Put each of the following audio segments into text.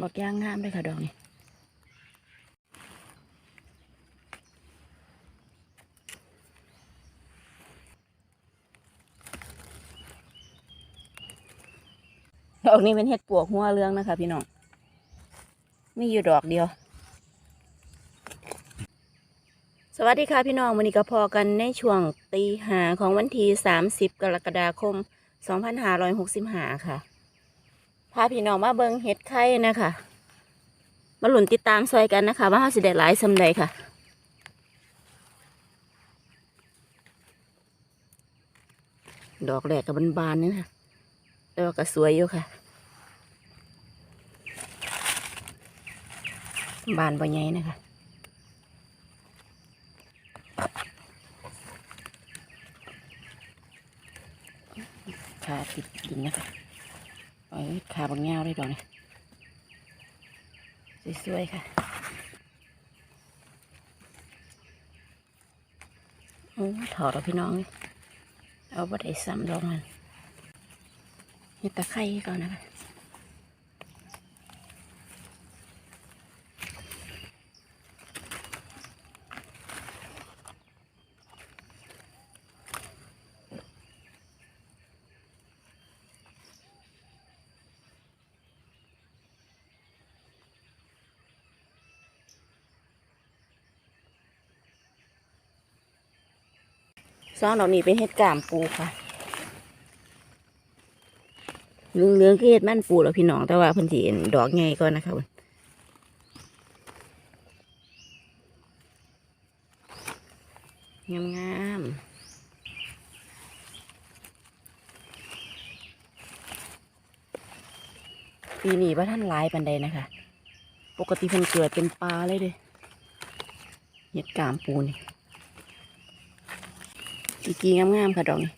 บอกย่างงามเลยค่ะดอกนี้ดอกนี้เป็นเห็ดปวกหัวเรืองนะคะ พี่น้องมีอยู่ดอกเดียว สวัสดีค่ะพี่น้องวันนี้ก็พอกันในช่วงตีหาของวันที่ 30 กรกฎาคม 2565 ค่ะ พาพี่น้องมาเบิงเห็ดไข่นะคะ มาหลุนติดตามซอยกันนะคะ ว่าเขาสิได้หลายสำใดค่ะดอกแรกกับบานๆนี่ค่ะแต่ว่าก็สวยอยู่ค่ะ บานบ่ใหญ่นะคะขาติดดินนะคะ โอ้ยขาบางเงาได้ดอกนี่สวยๆค่ะโอ้ถอดแล้วพี่น้อง เอาบัไอ้ซ้ำดอกมันนี่ตะไคร้ก่อนนะคะ ซองดอกนี้เป็นเห็ดกามปูค่ะเหลืองเหลืองๆคือเห็ดมันปูแล้วพี่น้องแต่ว่าพิ่นสิเห็นดอกใหญ่ก่อนนะคะงามงามๆปีนี้ว่าท่านลายปันใดนะคะ ปกติเพิ่นเกิดเป็นปลาเลยเด้เห็ดกามปูนี่ กีกีงามๆค่ะดอกนี้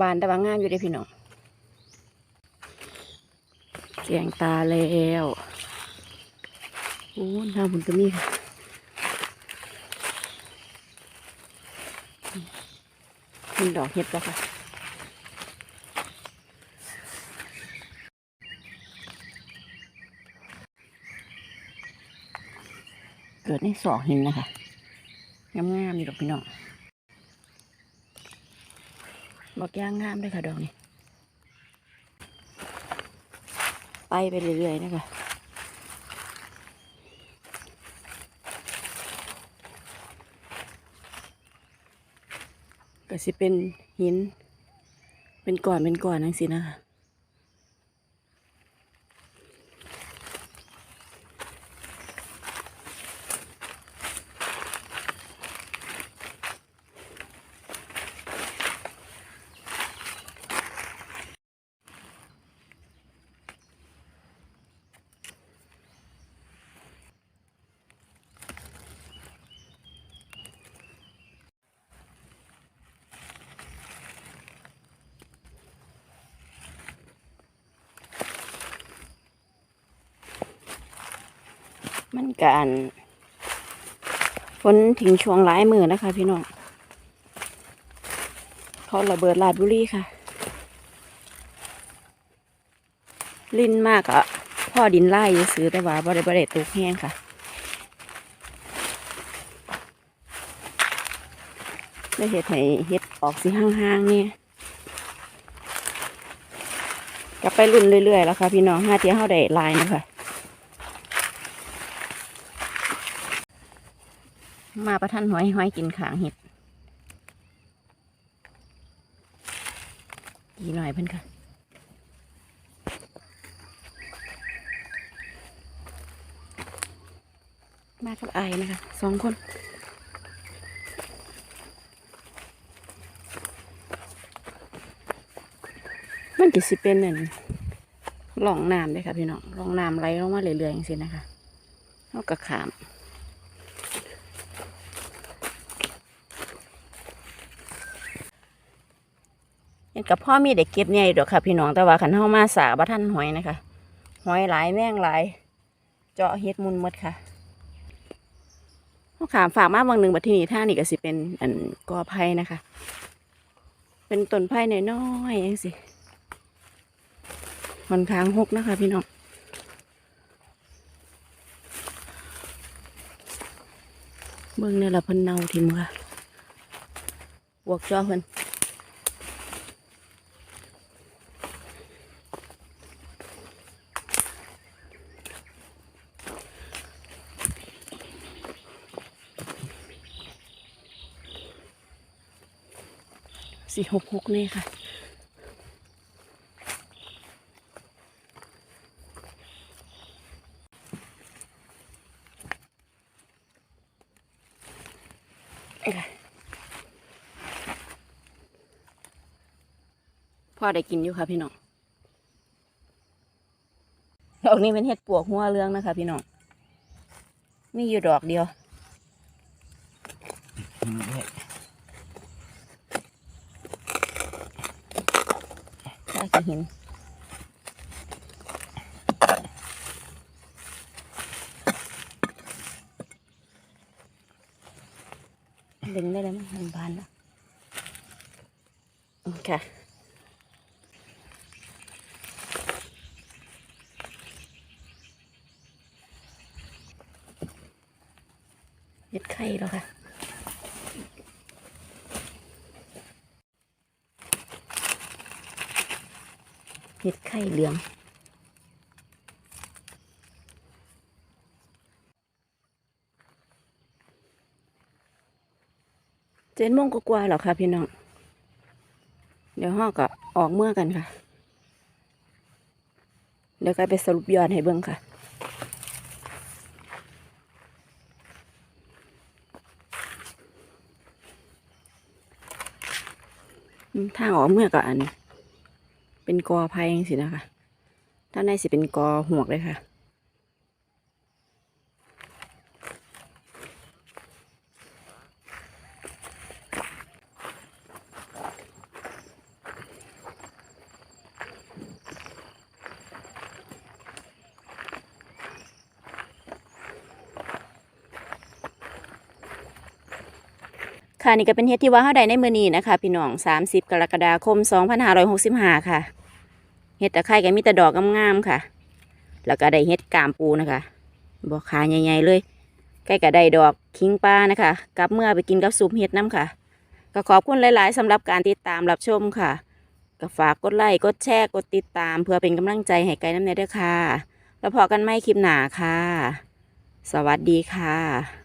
บานแต่ว่างามอยู่ด้พี่น้องแกงตาแล้วโอ้หน้าบุญก็มีค่ะเป็นดอกเห็ดแล้วค่ะ เกิดในสอกหินนะคะงามๆนี่ดอกพี่น้องบอกย่างงามเลยค่ะดอกนี้ ไปไปเรื่อยๆนะคะก็สิเป็นหิน เป็นก่อนเป็นก่อนนั่นสินะคะ มันการฝนถึงช่วงหลายมือนะคะ พี่น้องเขาระเบิดลาดบุรีค่ะ ลินมากอะพ่อดินไล่ซื้อแต่ว่าบริบริตกแห้งค่ะได้เห็ดให้เห็ดออกสีห้างๆเนี่ยกลับไปรุ่นเรื่อยๆแล้วค่ะพี่น้องห้าเทียเขาได้ลายนะคะ มาประทันหอยหอยกินขางเห็ดดีหน่อยเพิ่อนค่ะมากับไอายนะคะสองคนมันจะสิเป็นหนั่นหลองน้ำเลยค่ะพี่น้องหลองน้ำไหลลงมาเรื่อยๆอย่างนี้นะคะเอากระขาม เห็นกับพ่อมีเด็กเก็บเนี่ยดอกค่ะ พี่น้องแต่ว่าขันเข้ามาสาบะท่านหอยนะคะ หอยหลายแมงหลาย เจาะเฮ็ดมุนมดค่ะเขาขามฝากมาบางหนึ่งบัดทีนี้ท่านี่ก็สิเป็นอันกอไผ่นะคะ เป็นต้นไผ่น้อยๆยังสิค่อนข้างหกนะคะ พี่น้องเบิ่งเนี่ยละพิ่นเนาทิมค่ะบวกจอเพิ่น สี่หกหกนี่ค่ะ พ่อได้กินอยู่ค่ะพี่น้องดอกนี้เป็นเห็ดปวกหัวเรื่องนะคะ พี่น้อง มีอยู่ดอกเดียว ถ้าจะเห็นดึงได้เลยมั้ยมันบานแล้วโอเคเห็ดไข่แล้วค่ะ ห็ดไข่เหลือง เจ็ดโมงก็กว่าๆแล้วค่ะพี่น้อง เดี๋ยวห้อก็ออกเมื่อกันค่ะ เดี๋ยวก็ไปสรุปยอดให้เบิ่งค่ะทางออกเมื่อก็อัน เป็นกอไผ่ยังสินะคะด้านในสิเป็นกอหวกเลยค่ะ ค่ะนี่ก็เป็นเฮ็ดที่ว่าเฮาได้ในมื้อนี้นะคะ พี่น้อง 30 กรกฎาคม 2565 ค่ะ เฮ็ดตะไคร้ก็มีแต่ดอกงามๆค่ะ แล้วก็ได้เฮ็ดกามปูนะคะบ่ขาใหญ่ๆเลยใกล้ก็ได้ดอกคิงปลานะคะกลับเมื่อไปกินกับซุปเฮ็ดน้ำค่ะ ก็ขอบคุณหลายๆสำหรับการติดตามรับชมค่ะก็ฝากกดไลค์กดแชร์กดติดตาม เพื่อเป็นกำลังใจให้ไกด์น้ำเนยด้วยค่ะ แล้วพอกันไม่คลิปหนาค่ะ สวัสดีค่ะ